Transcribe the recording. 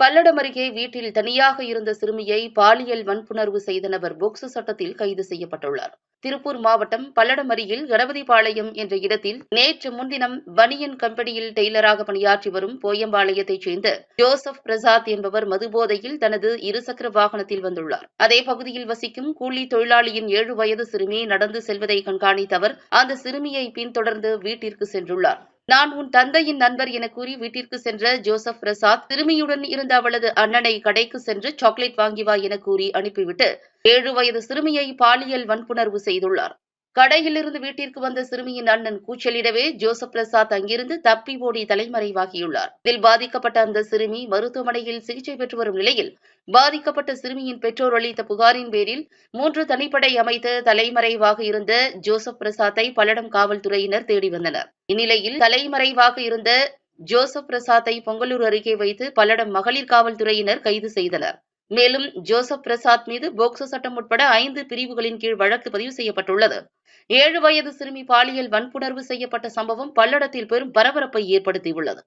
பல்லடம் அருகே வீட்டில் தனியாக இருந்த சிறுமியை பாலியல் வன்புணர்வு செய்த நபர் போக்சோ சட்டத்தில் கைது செய்யப்பட்டுள்ளார். திருப்பூர் மாவட்டம் பல்லடம் அருகில் கணபதிபாளையம் என்ற இடத்தில் நேற்று முன்தினம் பனியன் கம்பெனியில் டெய்லராக பணியாற்றி வரும் போயம்பாளையத்தைச் சேர்ந்த ஜோசப் பிரசாத் என்பவர் மதுபோதையில் தனது இருசக்கர வாகனத்தில் வந்துள்ளார். அதே பகுதியில் வசிக்கும் கூலி தொழிலாளியின் ஏழு வயது சிறுமி நடந்து செல்வதை கண்காணித்த அவர் அந்த சிறுமியை பின்தொடர்ந்து வீட்டிற்கு சென்றுள்ளார். நான் உன் தந்தையின் நண்பர் என கூறி வீட்டிற்கு சென்ற ஜோசப் பிரசாத் சிறுமியுடன் இருந்த அவளது அண்ணனை கடைக்கு சென்று சாக்லேட் வாங்கி வா என கூறி அனுப்பிவிட்டு ஏழு வயது சிறுமியை பாலியல் வன்புணர்வு செய்துள்ளார். கடையிலிருந்து வீட்டிற்கு வந்த சிறுமியின் அண்ணன் கூச்சலிடவே ஜோசப் பிரசாத் அங்கிருந்து தப்பி ஓடி தலைமறைவாகியுள்ளார். இதில் பாதிக்கப்பட்ட அந்த சிறுமி மருத்துவமனையில் சிகிச்சை பெற்று வரும் நிலையில் பாதிக்கப்பட்ட சிறுமியின் பெற்றோர் அளித்த புகாரின் பேரில் மூன்று தனிப்படை அமைத்து தலைமறைவாக இருந்த ஜோசப் பிரசாத்தை பல்லடம் காவல்துறையினர் தேடி வந்தனர். இந்நிலையில் தலைமறைவாக இருந்த ஜோசப் பிரசாத்தை பொங்கலூர் அருகே வைத்து பல்லடம் மகளிர் காவல்துறையினர் கைது செய்தனர். மேலும் ஜோசப் பிரசாத் மீது போக்சோ சட்டம் உட்பட ஐந்து பிரிவுகளின் கீழ் வழக்கு பதிவு செய்யப்பட்டுள்ளது. ஏழு வயது சிறுமி பாலியல் வன்புணர்வு செய்யப்பட்ட சம்பவம் பல்லடத்தில் பெரும் பரபரப்பை ஏற்படுத்தியுள்ளது.